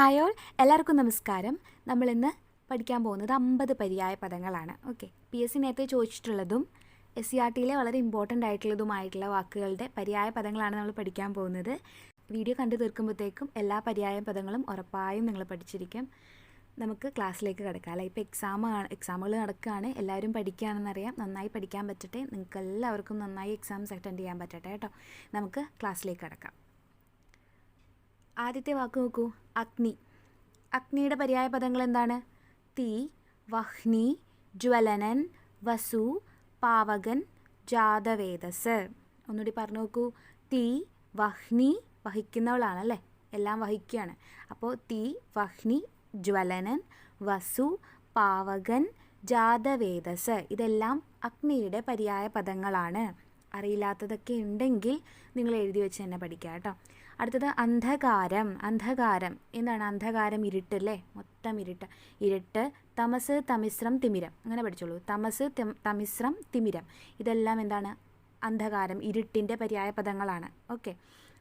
Hi all. എല്ലാവർക്കും നമസ്കാരം. നമ്മളിന്ന് പഠിക്കാൻ പോകുന്നത് അമ്പത് പര്യായ പദങ്ങളാണ്. ഓക്കെ. പി എസ് സി നേരത്തെ ചോദിച്ചിട്ടുള്ളതും എസ് സി ആർ ടിയിലെ വളരെ ഇമ്പോർട്ടന്റ് ആയിട്ടുള്ളതുമായിട്ടുള്ള വാക്കുകളുടെ പര്യായ പദങ്ങളാണ് നമ്മൾ പഠിക്കാൻ പോകുന്നത്. വീഡിയോ കണ്ടു തീർക്കുമ്പോഴത്തേക്കും എല്ലാ പര്യായ പദങ്ങളും ഉറപ്പായും നിങ്ങൾ പഠിച്ചിരിക്കും. നമുക്ക് ക്ലാസ്സിലേക്ക് കിടക്കാം അല്ല? ഇപ്പോൾ എക്സാം എക്സാമുകൾ നടക്കുകയാണ് എല്ലാവരും പഠിക്കുകയാണെന്നറിയാം. നന്നായി പഠിക്കാൻ പറ്റട്ടെ. നിങ്ങൾക്ക് എല്ലാവർക്കും നന്നായി എക്സാംസ് അറ്റൻഡ് ചെയ്യാൻ പറ്റട്ടെ കേട്ടോ? നമുക്ക് ക്ലാസ്സിലേക്ക് കിടക്കാം. ആദ്യത്തെ വാക്ക് നോക്കൂ. അഗ്നി. അഗ്നിയുടെ പര്യായ പദങ്ങൾ എന്താണ്? തീ വഹ്നി ജ്വലനൻ വസു പാവകൻ ജാതവേദസ്. ഒന്നുകൂടി പറഞ്ഞു നോക്കൂ. തീ വഹ്നി വഹിക്കുന്നവളാണല്ലേ? എല്ലാം വഹിക്കുകയാണ്. അപ്പോൾ തീ വഹ്നി ജ്വലനൻ വസു പാവകൻ ജാതവേദസ്. ഇതെല്ലാം അഗ്നിയുടെ പര്യായ പദങ്ങളാണ്. അറിയില്ലാത്തതൊക്കെ ഉണ്ടെങ്കിൽ നിങ്ങൾ എഴുതി വെച്ച് തന്നെ പഠിക്കുക കേട്ടോ. അടുത്തത് അന്ധകാരം അന്ധകാരം എന്താണ് അന്ധകാരം ഇരുട്ട് അല്ലേ? മൊത്തം ഇരുട്ട്. ഇരുട്ട് തമസ് തമിശ്രം തിമിരം. അങ്ങനെ പഠിച്ചോളൂ. തമസ് തമിശ്രം തിമിരം. ഇതെല്ലാം എന്താണ്? അന്ധകാരം ഇരുട്ടിന്റെ പര്യായ പദങ്ങളാണ്. ഓക്കെ.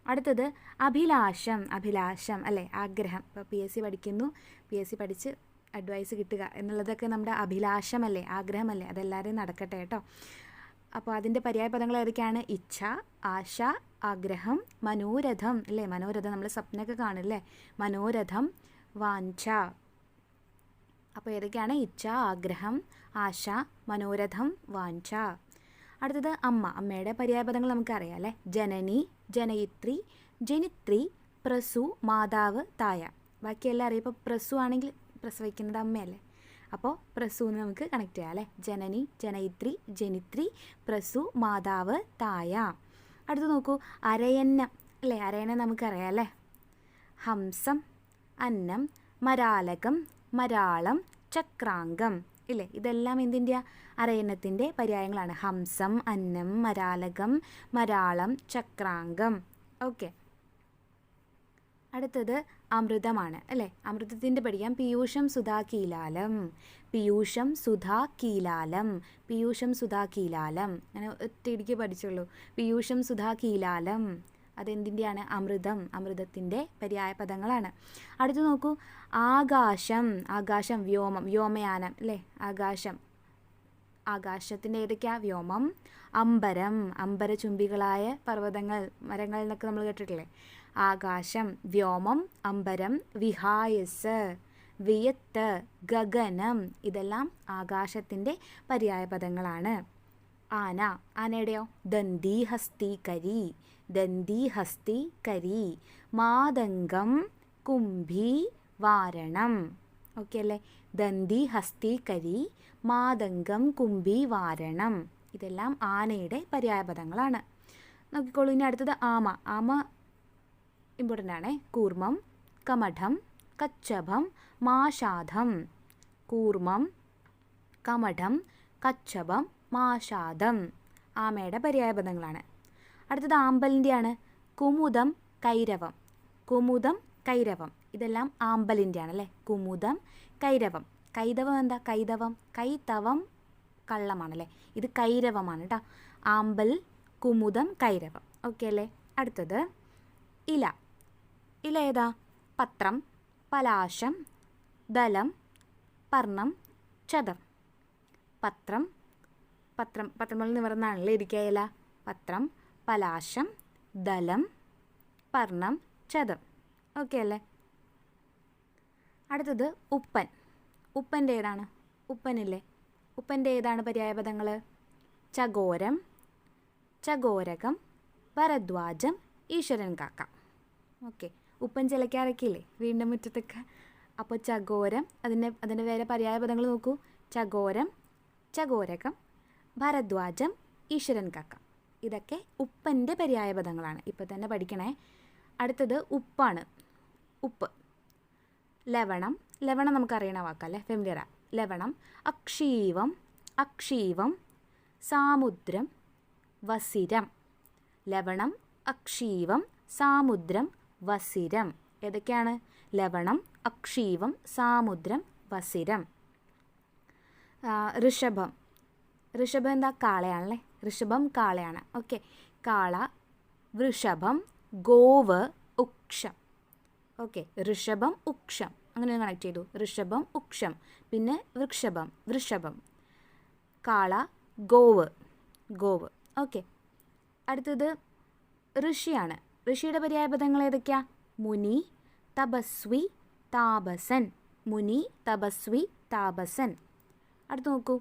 അടുത്തത് അഭിലാഷം അഭിലാഷം അല്ലേ? ആഗ്രഹം. ഇപ്പോൾ പി എസ് സി പഠിക്കുന്നു. പി എസ് സി പഠിച്ച് അഡ്വൈസ് കിട്ടുക എന്നുള്ളതൊക്കെ നമ്മുടെ അഭിലാഷമല്ലേ ആഗ്രഹമല്ലേ അതെല്ലാവരെയും നടക്കട്ടെ കേട്ടോ. അപ്പോൾ അതിന്റെ പര്യായ പദങ്ങൾ ഏതൊക്കെയാണ്? ഇച്ഛ ആശ ആഗ്രഹം മനോരഥം അല്ലേ മനോരഥം നമ്മൾ സ്വപ്നമൊക്കെ കാണില്ലേ മനോരഥം വാഞ്ച. അപ്പോൾ ഏതൊക്കെയാണ്? ഇച്ഛ ആഗ്രഹം ആശ മനോരഥം വാഞ്ച. അടുത്തത് അമ്മ. അമ്മയുടെ പര്യായപദങ്ങൾ നമുക്കറിയാം അല്ലേ? ജനനി ജനയിത്രി ജനിത്രി പ്രസു മാതാവ് തായ. ബാക്കിയെല്ലാം അറിയാം. ഇപ്പോൾ പ്രസു ആണെങ്കിൽ പ്രസവിക്കുന്നത് അമ്മയല്ലേ? അപ്പോൾ പ്രസു എന്ന് നമുക്ക് കണക്ട് ചെയ്യാം അല്ലേ? ജനനി ജനയിത്രി ജനിത്രി പ്രസു മാതാവ് തായ. അടുത്ത് നോക്കൂ. അരയന്നം. അല്ലേ? അരയന്നം നമുക്കറിയാം അല്ലേ? ഹംസം അന്നം മരാലകം മരാളം ചക്രാങ്കം. ഇല്ലേ? ഇതെല്ലാം എന്തിന്റെ അരയന്നത്തിന്റെ പര്യായങ്ങളാണ്. ഹംസം അന്നം മരാലകം മരാളം ചക്രാങ്കം. ഓക്കെ. അടുത്തത് അമൃതമാണ് അല്ലേ? അമൃതത്തിന്റെ പഠിക്കാം. പീയൂഷം സുധാ കീലാലം പീയൂഷം സുധാ കീലാലം പീയൂഷം സുധാ കീലാലം അങ്ങനെ ഒറ്റയിടിക്ക് പഠിച്ചുള്ളൂ. പീയൂഷം സുധാ കീലാലം അതെന്തിന്റെയാണ്? അമൃതം അമൃതത്തിന്റെ പര്യായ പദങ്ങളാണ്. അടുത്ത് നോക്കൂ. ആകാശം ആകാശം വ്യോമം വ്യോമയാനം അല്ലേ? ആകാശം. ആകാശത്തിന്റെ ഏതൊക്കെയാ? വ്യോമം അമ്പരം അമ്പരചുംബികളായ പർവതങ്ങൾ മരങ്ങൾ എന്നൊക്കെ നമ്മൾ കേട്ടിട്ടില്ലേ? ആകാശം വ്യോമം അമ്പരം വിഹായസ് വിയത്ത് ഗഗനം ഇതെല്ലാം ആകാശത്തിന്റെ പര്യായ പദങ്ങളാണ് ആന ആനയുടെയോ? ദന്തി ഹസ്തി കരി ദന്തി ഹസ്തി കരി മാതംഗം കുംഭി വാരണം. ഓക്കെ അല്ലേ? ദന്തി ഹസ്തി കരി മാതംഗം കുംഭി വാരണം. ഇതെല്ലാം ആനയുടെ പര്യായപദങ്ങളാണ്. നോക്കിക്കോളൂ ഇനി അടുത്തത് ആമ. ആമ ഇമ്പോർട്ടന്റ് ആണേ കൂർമ്മം കമഠം കച്ചഭം മാഷാധം കൂർമ്മം കമഠം കച്ചഭം മാഷാധം ആമയുടെ പര്യായപദങ്ങളാണ് അടുത്തത് ആമ്പലിന്റെയാണ്. കുമുദം കൈരവം. കുമുദം കൈരവം. ഇതെല്ലാം ആമ്പലിന്റെ ആണ് അല്ലേ കുമുദം കൈരവം. കൈതവം എന്താ? കൈതവം. കൈതവം കള്ളമാണല്ലേ? ഇത് കൈരവമാണ് കേട്ടോ ആമ്പൽ കുമുദം കൈരവം. ഓക്കെ അല്ലേ? അടുത്തത് ഇല. ഇല ഏതാ? പത്രം പലാശം ദലം പർണം ചതം. പത്രം പത്രം പത്രങ്ങളിൽ നിവർന്നാണല്ലേ ഇരിക്കയില പത്രം പലാശം ദലം പർണം ചതം. ഓക്കെ അല്ലേ? അടുത്തത് ഉപ്പൻ. ഉപ്പന്റെ ഏതാണ്? ഉപ്പനില്ലേ? ഉപ്പന്റെ ഏതാണ് പര്യായപദങ്ങൾ ചകോരം ചകോരകം ഭരദ്വാജം ഈശ്വരൻ കാക്ക. ഓക്കെ. ഉപ്പൻ ചിലക്കാറൊക്കെയില്ലേ വീണ്ടും മുറ്റത്തൊക്കെ. അപ്പോൾ ചകോരം അതിന്റെ അതിന്റെ വേറെ പര്യായ പദങ്ങൾ നോക്കൂ. ചകോരം ചകോരകം ഭരദ്വാജം ഈശ്വരൻ കക്കം. ഇതൊക്കെ ഉപ്പന്റെ പര്യായ പദങ്ങളാണ്. ഇപ്പോൾ തന്നെ പഠിക്കണേ. അടുത്തത് ഉപ്പാണ്. ഉപ്പ്. ലവണം. ലവണം നമുക്കറിയണ വാക്കല്ലേ? ഫെമിലിയറ ലവണം. അക്ഷീവം. അക്ഷീവം. സാമുദ്രം. വസിരം. ലവണം. അക്ഷീവം. സാമുദ്രം. വസിരം. ഏതൊക്കെയാണ്? ലവണം അക്ഷീവം സാമുദ്രം വസിരം. ഋഷഭം. ഋഷഭം എന്താ? കാളയാണല്ലേ? ഋഷഭം കാളയാണ്. ഓക്കെ. കാള വൃഷഭം ഗോവ് ഉക്ഷം. ഓക്കെ. ഋഷഭം ഉക്ഷം. അങ്ങനെ കണക്ട് ചെയ്തു. ഋഷഭം ഉക്ഷം. പിന്നെ വൃക്ഷഭം വൃഷഭം. കാള ഗോവ്. ഗോവ്. ഓക്കെ. അടുത്തത് ഋഷിയാണ്. ഋഷിയുടെ പര്യായപദങ്ങൾ ഏതൊക്കെയാ? മുനി തപസ്വി താപസൻ. മുനി തപസ്വി താപസൻ. അടുത്ത് നോക്കൂ.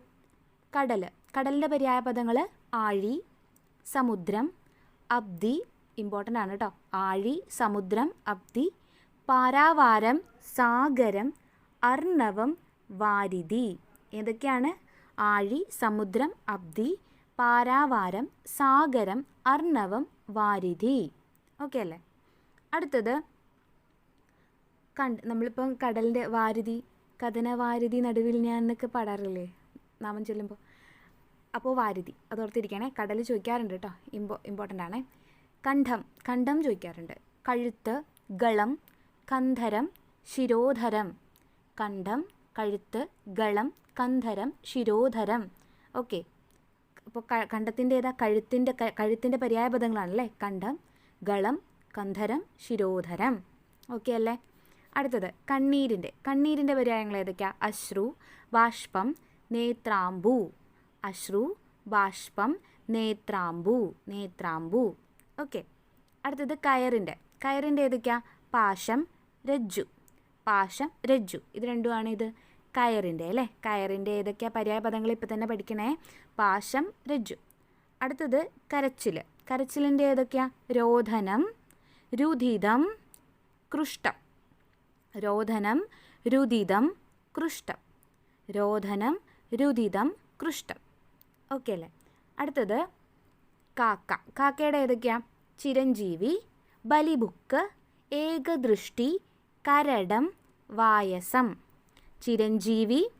കടൽ. കടലിന്റെ പര്യായപദങ്ങൾ ആഴി സമുദ്രം അബ്ദി. ഇമ്പോർട്ടന്റ് ആണ് കേട്ടോ ആഴി സമുദ്രം അബ്ദി. പാരാവാരം സാഗരം അർണവം വാരിധി. ഏതൊക്കെയാണ്? ആഴി സമുദ്രം അബ്ദി. പാരാവാരം സാഗരം അർണവം വാരിധി. ഓക്കെ അല്ലേ? അടുത്തത് കണ്ട് നമ്മളിപ്പം കടലിന്റെ വാരുതി കഥന വാരുതി നടുവിൽ ഞാൻ എന്നൊക്കെ പാടാറില്ലേ? നാമം ചൊല്ലുമ്പോൾ അപ്പോൾ വാരുതി അതോർത്തിരിക്കണേ. കടൽ ചോദിക്കാറുണ്ട് കേട്ടോ. ഇമ്പോ ഇമ്പോർട്ടന്റ് ആണേ. കണ്ഠം കണ്ഠം ചോദിക്കാറുണ്ട്. കഴുത്ത് ഗളം കന്ധരം ശിരോധരം. കണ്ഠം കഴുത്ത് ഗളം കന്ധരം ശിരോധരം. ഓക്കെ അപ്പോൾ കണ്ടത്തിന്റെ ഏതാ? കഴുത്തിന്റെ കഴുത്തിന്റെ പര്യായപദങ്ങളാണല്ലേ കണ്ഠം ഗളം കന്ധരം ശിരോധരം. ഓക്കെ അല്ലേ? അടുത്തത് കണ്ണീരിന്റെ. കണ്ണീരിന്റെ പര്യായങ്ങൾ ഏതൊക്കെയാ? അശ്രു ബാഷ്പം നേത്രാംബു അശ്രു ബാഷ്പം നേത്രാംബു നേത്രാംബു ഓക്കെ അടുത്തത് കയറിന്റെ. കയറിന്റെ ഏതൊക്കെയാ? പാശം രജ്ജു. പാശം രജ്ജു. ഇത് രണ്ടുമാണ് ഇത്. കയറിന്റെ അല്ലേ? കയറിന്റെ ഏതൊക്കെയാ? പര്യായപദങ്ങൾ ഇപ്പോൾ തന്നെ പഠിക്കണേ. പാശം രജ്ജു. അടുത്തത് കരച്ചിൽ കരച്ചിലിന്റെ ഏതൊക്കെയാ? രോധനം രുധിതം കൃഷ്ടം. രോധനം രുധിതം കൃഷ്ടം. രോധനം രുധിതം കൃഷ്ടം. ഓക്കെ അല്ലേ? അടുത്തത് കാക്ക. കാക്കയുടെ ഏതൊക്കെയാ? ചിരഞ്ജീവി ബലിബുക്ക് ഏകദൃഷ്ടി കരടം വായസം. ചിരഞ്ജീവി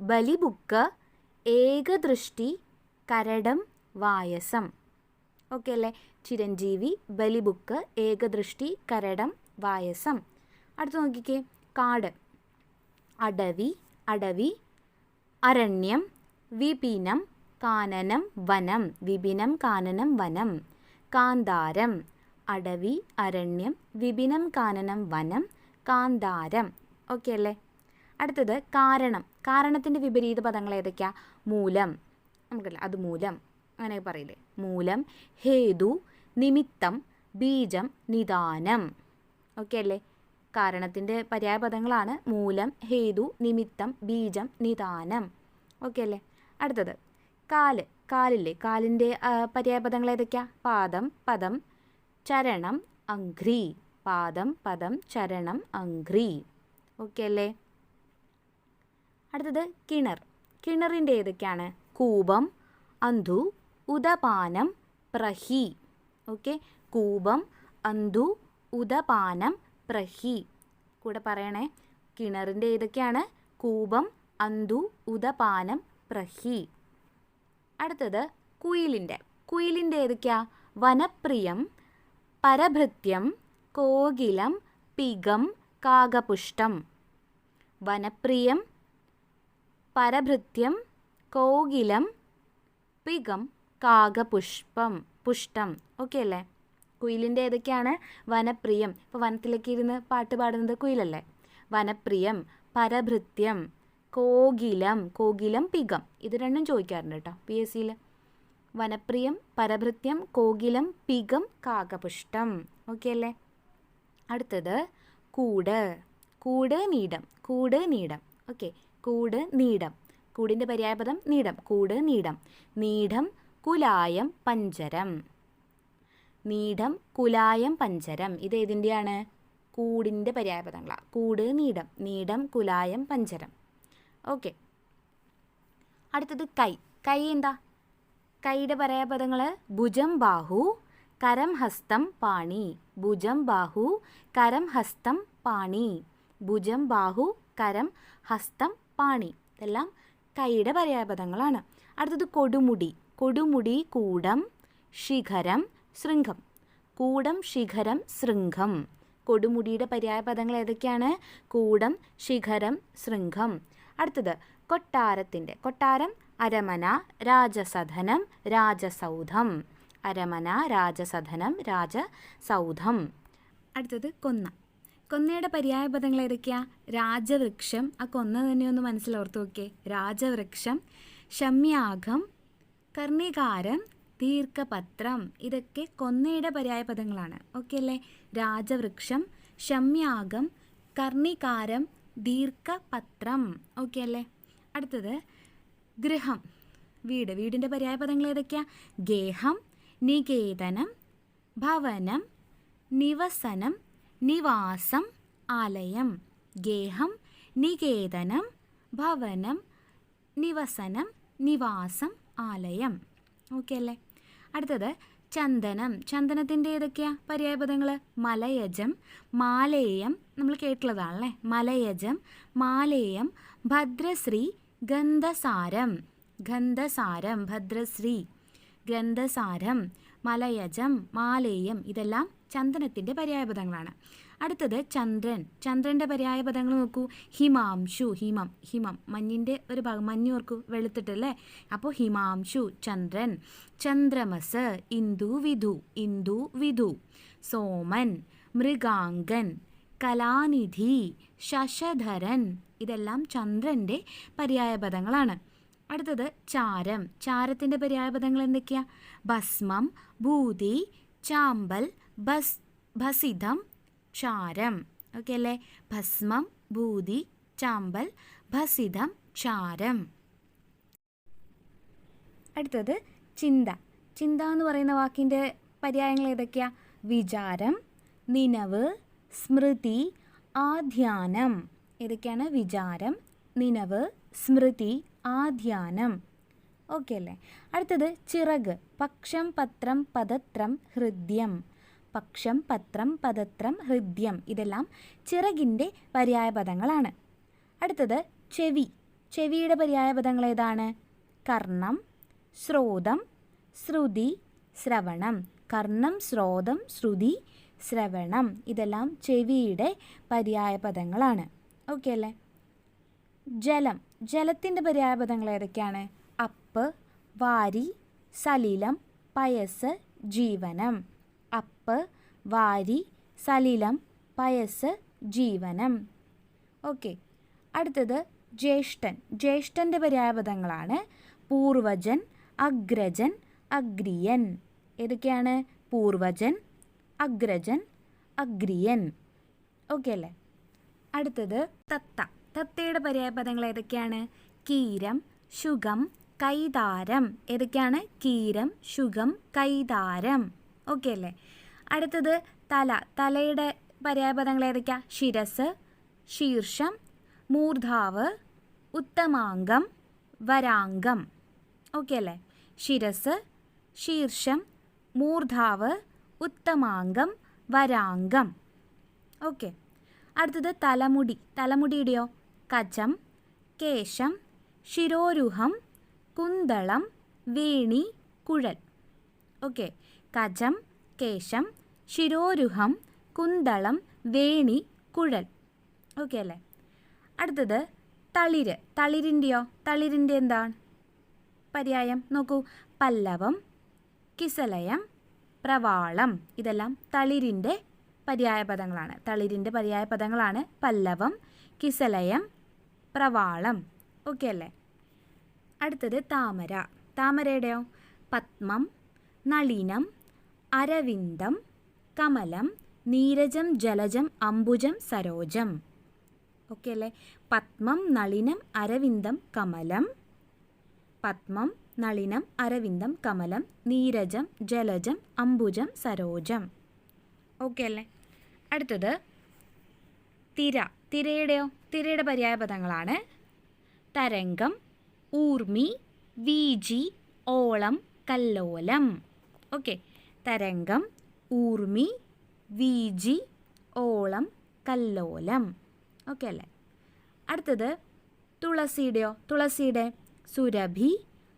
ബലിബുക്ക് ഏകദൃഷ്ടി കരടം വായസം. ഓക്കെ അല്ലേ ചിരഞ്ജീവി ബലിബുക്ക് ഏകദൃഷ്ടി കരടം വായസം. അടുത്ത് നോക്കിക്കേ. കാട്. അടവി അടവി. അരണ്യം വിപിനം കാനനം വനം. വിപിനം കാനനം വനം. കാന്താരം. അടവി അരണ്യം വിപിനം കാനനം വനം. കാന്താരം. ഓക്കെ അല്ലേ അടുത്തത് കാരണം. കാരണത്തിന്റെ വിപരീത പദങ്ങൾ ഏതൊക്കെയാണ് മൂലം. നമുക്കല്ല അത് മൂലം. അങ്ങനെ പറയില്ലേ? മൂലം ഹേതു നിമിത്തം ബീജം നിദാനം. ഓക്കെ അല്ലേ? കാരണത്തിന്റെ പര്യായപദങ്ങളാണ് മൂലം ഹേതു നിമിത്തം ബീജം നിദാനം. ഓക്കെ അല്ലേ? അടുത്തത്. കാൽ. കാലില്ലേ? കാലിന്റെ പര്യായപദങ്ങൾ ഏതൊക്കെയാ? പാദം പദം ചരണം അഘ്രി പാദം പദം ചരണം അഘ്രി ഓക്കെ അല്ലേ? അടുത്തത് കിണർ. കിണറിന്റെ ഏതൊക്കെയാണ്? കൂപം അന്ധു ഉദപാനം പ്രഹി. ഓക്കെ? കൂപം അന്തു ഉദപാനം പ്രഹി. കൂടെ പറയണേ. കിണറിന്റെ ഏതൊക്കെയാണ്? കൂപം അന്തു ഉദപാനം പ്രഹി. അടുത്തത് കുയിലിന്റെ. കുയിലിന്റെ ഏതൊക്കെയാ? വനപ്രിയം പരഭൃത്യം കോകിലം പികം കാകപുഷ്ടം വനപ്രിയം പരഭൃത്യം കോകിലം പികം കാകപുഷ്പം പുഷ്ടം ഓക്കെ അല്ലേ? കുയിലിന്റെ ഏതൊക്കെയാണ്? വനപ്രിയം. ഇപ്പോൾ വനത്തിലേക്ക് ഇരുന്ന് പാട്ട് പാടുന്നത് കുയിലല്ലേ? വനപ്രിയം പരഭൃത്യം കോകിലം കോകിലം പികം. ഇത് രണ്ടും ചോദിക്കാറുണ്ട് കേട്ടോ പി എസ് സിയിൽ വനപ്രിയം പരഭൃത്യം കോകിലം പികം കാകപുഷ്ടം ഓക്കെ അല്ലേ? അടുത്തത് കൂട്. കൂട് നീടം കൂട് നീടം. ഓക്കെ കൂട് നീടം. കൂടിന്റെ പര്യായപദം നീടം കൂട് നീടം. നീടം കുലായം പഞ്ചരം. നീടം കുലായം പഞ്ചരം. ഇത് ഏതിന്റെയാണ്? കൂടിന്റെ പര്യായപദങ്ങളാണ് കൂട് നീടം. നീടം കുലായം പഞ്ചരം. ഓക്കെ. അടുത്തത് കൈ. കൈ എന്താ? കൈയുടെ പര്യായപദങ്ങൾ ഭുജം ബാഹു കരം ഹസ്തം പാണി. ഭുജം ബാഹു കരം ഹസ്തം പാണി. ഭുജം ബാഹു കരം ഹസ്തം പാണി. ഇതെല്ലാം കൈയുടെ പര്യായപദങ്ങളാണ്. അടുത്തത് കൊടുമുടി. കൊടുമുടി കൂടം ശിഖരം ശൃംഖം കൂടം ശിഖരം ശൃംഖം കൊടുമുടിയുടെ പര്യായപദങ്ങൾ ഏതൊക്കെയാണ്? കൂടം ശിഖരം ശൃംഖം അടുത്തത് കൊട്ടാരത്തിന്റെ. കൊട്ടാരം അരമന രാജസദനം രാജസൗധം. അരമന രാജസദനം രാജസൗധം. അടുത്തത് കൊന്ന. കൊന്നയുടെ പര്യായ പദങ്ങൾ ഏതൊക്കെയാ? രാജവൃക്ഷം. ആ കൊന്ന തന്നെ ഒന്ന് മനസ്സിലോർത്ത് നോക്കിയേ. രാജവൃക്ഷം ശമ്യാകം കർണികാരം ദീർഘപത്രം ഇതൊക്കെ കൊന്നയുടെ പര്യായ പദങ്ങളാണ് ഓക്കെ അല്ലേ? രാജവൃക്ഷം ശമ്യാഗം കർണികാരം ദീർഘപത്രം. ഓക്കെ അല്ലേ? അടുത്തത് ഗൃഹം. വീട്. വീടിന്റെ പര്യായ പദങ്ങൾ ഏതൊക്കെയാ? ഗേഹം നികേതനം ഭവനം നിവസനം നിവാസം ആലയം. ഗേഹം നികേതനം ഭവനം നിവസനം നിവാസം ആലയം. ഓക്കെ അല്ലേ? അടുത്തത് ചന്ദനം. ചന്ദനത്തിന്റെ ഏതൊക്കെയാ പര്യായപദങ്ങൾ? മലയജം മാലേയം നമ്മൾ കേട്ടുള്ളതാണല്ലേ മലയജം മാലേയം ഭദ്രശ്രീ ഗന്ധസാരം. ഗന്ധസാരം ഭദ്രശ്രീ ഗന്ധസാരം മലയജം മാലേയം ഇതെല്ലാം ചന്ദനത്തിന്റെ പര്യായപദങ്ങളാണ്. അടുത്തത് ചന്ദ്രൻ. ചന്ദ്രന്റെ പര്യായപദങ്ങൾ നോക്കൂ. ഹിമാംശു ഹിമം ഹിമം. മഞ്ഞിന്റെ ഒരു ഭാഗം മഞ്ഞ് ഓർക്കൂ വെളുത്തിട്ടല്ലേ? അപ്പോൾ ഹിമാംശു ചന്ദ്രൻ. ചന്ദ്രമസ് ഇന്ദു വിധു ഇന്ദു വിധു സോമൻ മൃഗാങ്കൻ കലാനിധി ശശധരൻ. ഇതെല്ലാം ചന്ദ്രന്റെ പര്യായപദങ്ങളാണ് അടുത്തത് ചാരം. ചാരത്തിന്റെ പര്യായപദങ്ങൾ എന്തൊക്കെയാ? ഭസ്മം ഭൂതി ചാമ്പൽ ഭസ് ഭസിതം ചാരം. ഓക്കെ അല്ലേ? ഭസ്മം ഭൂതി ചാമ്പൽ ഭസിതം ചാരം. അടുത്തത് ചിന്ത. ചിന്ത എന്ന് പറയുന്ന വാക്കിന്റെ പര്യായങ്ങൾ ഏതൊക്കെയാ? വിചാരം നിനവ് സ്മൃതി ആധ്യാനം. ഏതൊക്കെയാണ്? വിചാരം നിനവ് സ്മൃതി ആധ്യാനം. ഓക്കെ അല്ലേ? അടുത്തത് ചിറക്. പക്ഷം പത്രം പദത്രം ഹൃദ്യം. പക്ഷം പത്രം പദത്രം ഹൃദ്യം ഇതെല്ലാം ചിറകിന്റെ പര്യായപദങ്ങളാണ്. അടുത്തത് ചെവി. ചെവിയുടെ പര്യായപദങ്ങൾ ഏതാണ്? കർണം ശ്രോതം ശ്രുതി ശ്രവണം. കർണം ശ്രോതം ശ്രുതി ശ്രവണം ഇതെല്ലാം ചെവിയുടെ പര്യായപദങ്ങളാണ്. ഓക്കെ അല്ലേ? ജലം. ജലത്തിന്റെ പര്യായപദങ്ങൾ ഏതൊക്കെയാണ്? അപ്പ് വാരി സലിലം പയസ് ജീവനം. അപ്പ് വാരി സലിലം പയസ് ജീവനം. ഓക്കെ. അടുത്തത് ജ്യേഷ്ഠൻ. ജ്യേഷ്ഠന്റെ പര്യായപദങ്ങളാണ് പൂർവജൻ അഗ്രജൻ അഗ്രിയൻ. ഏതൊക്കെയാണ്? പൂർവജൻ അഗ്രജൻ അഗ്രിയൻ. ഓക്കെ അല്ലേ? അടുത്തത് തത്ത. തത്തയുടെ പര്യായപദങ്ങൾ ഏതൊക്കെയാണ്? കീരം ശുഗം കൈതാരം. ഏതൊക്കെയാണ്? കീരം ശുഗം കൈതാരം. ഓക്കെ അല്ലേ അടുത്തത് തല. തലയുടെ പര്യായപദങ്ങൾ ഏതൊക്കെയാ? ശിരസ് ശീർഷം മൂർധാവ് ഉത്തമാംഗം വരാംഗം. ഓക്കെ അല്ലേ ശിരസ് ശീർഷം മൂർധാവ് ഉത്തമാംഗം വരാംഗം. ഓക്കെ. അടുത്തത് തലമുടി. തലമുടിയുടെയോ? കജം കേശം ശിരോരുഹം കുന്തളം വേണി കുഴൽ. ഓക്കെ. കജം കേശം ശിരോരുഹം കുന്തളം വേണി കുഴൽ. ഓക്കെ അല്ലേ? അടുത്തത് തളിര്. തളിരിന്റെയോ? തളിരിന്റെ എന്താണ് പര്യായം നോക്കൂ. പല്ലവം കിസലയം പ്രവാളം. ഇതെല്ലാം തളിരിന്റെ പര്യായ പദങ്ങളാണ്. തളിരിന്റെ പര്യായ പദങ്ങളാണ് പല്ലവം കിസലയം പ്രവാളം. ഓക്കെ അല്ലേ? അടുത്തത് താമര. താമരയുടെയോ? പത്മം നളിനം അരവിന്ദം കമലം നീരജം ജലജം അംബുജം സരോജം. ഓക്കെ അല്ലേ? പത്മം നളിനം അരവിന്ദം കമലം. പത്മം നളിനം അരവിന്ദം കമലം നീരജം ജലജം അംബുജം സരോജം. ഓക്കെ അല്ലേ? അടുത്തത് തിര. തിരയുടെയോ? തിരയുടെ പര്യായ പദങ്ങളാണ്. തരംഗം ഊർമി വീജി ഓളം കല്ലോലം. ഓക്കെ തരംഗം ഊർമി വീജി ഓളം കല്ലോലം. ഓക്കെ അല്ലേ? അടുത്തത് തുളസിയുടെയോ തുളസിയുടെ സുരഭി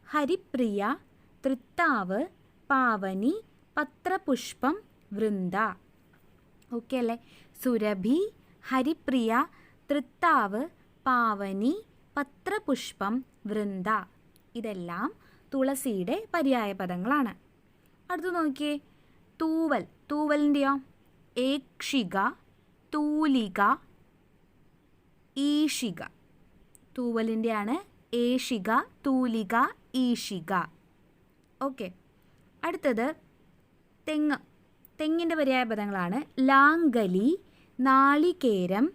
ഹരിപ്രിയ തൃത്താവ് പാവനി പത്രപുഷ്പം വൃന്ദ. ഓക്കെ അല്ലേ? സുരഭി ഹരിപ്രിയ തൃത്താവ് പാവനി പത്രപുഷ്പം വൃന്ദ. ഇതെല്ലാം തുളസിയുടെ പര്യായപദങ്ങളാണ്. അടുത്ത് നോക്കിയേ. തൂവൽ. തൂവലിന്റെയോ ഏക്ഷിക. തൂലിക. ഈഷിക. തൂവലിന്റെയാണ് ഏഷിക തൂലിക ഈഷിക. ഓക്കെ. അടുത്തത് തെങ്ങ്. തെങ്ങിന്റെ പര്യായ പദങ്ങളാണ് ലാങ്കലി നാളികേരം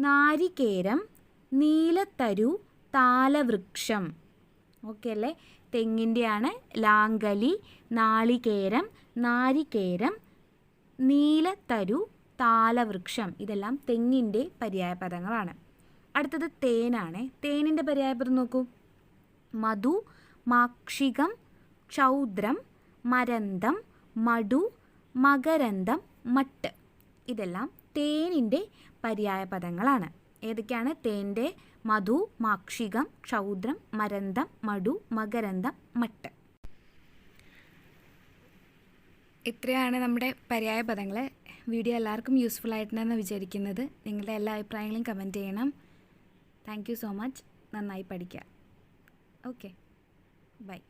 നാരികേരം നീലത്തരു താലവൃക്ഷം. ഓക്കെ അല്ലേ? തെങ്ങിന്റെയാണ് ലാങ്കലി നാളികേരം നാരികേരം നീലത്തരു താലവൃക്ഷം. ഇതെല്ലാം തെങ്ങിന്റെ പര്യായ പദങ്ങളാണ് അടുത്തത് തേനാണ്. തേനിന്റെ പര്യായപദം നോക്കൂ. മധു മാക്ഷികം ക്ഷൗദ്രം മരന്തം മടു മകരന്തം മട്ട്. ഇതെല്ലാം തേനിന്റെ പര്യായ പദങ്ങളാണ് ഏതൊക്കെയാണ്? തേന്റെ മധു മാക്ഷികം ക്ഷൗദ്രം മരന്തം മടു മകരന്തം മട്ട്. ഇത്രയാണ് നമ്മുടെ പര്യായ പദങ്ങൾ വീഡിയോ എല്ലാവർക്കും യൂസ്ഫുൾ ആയിട്ടുണ്ടെന്ന് വിചാരിക്കുന്നത്. നിങ്ങളുടെ എല്ലാ അഭിപ്രായങ്ങളും കമന്റ് ചെയ്യണം. താങ്ക് സോ മച്ച് നന്നായി പഠിക്കുക. Okay bye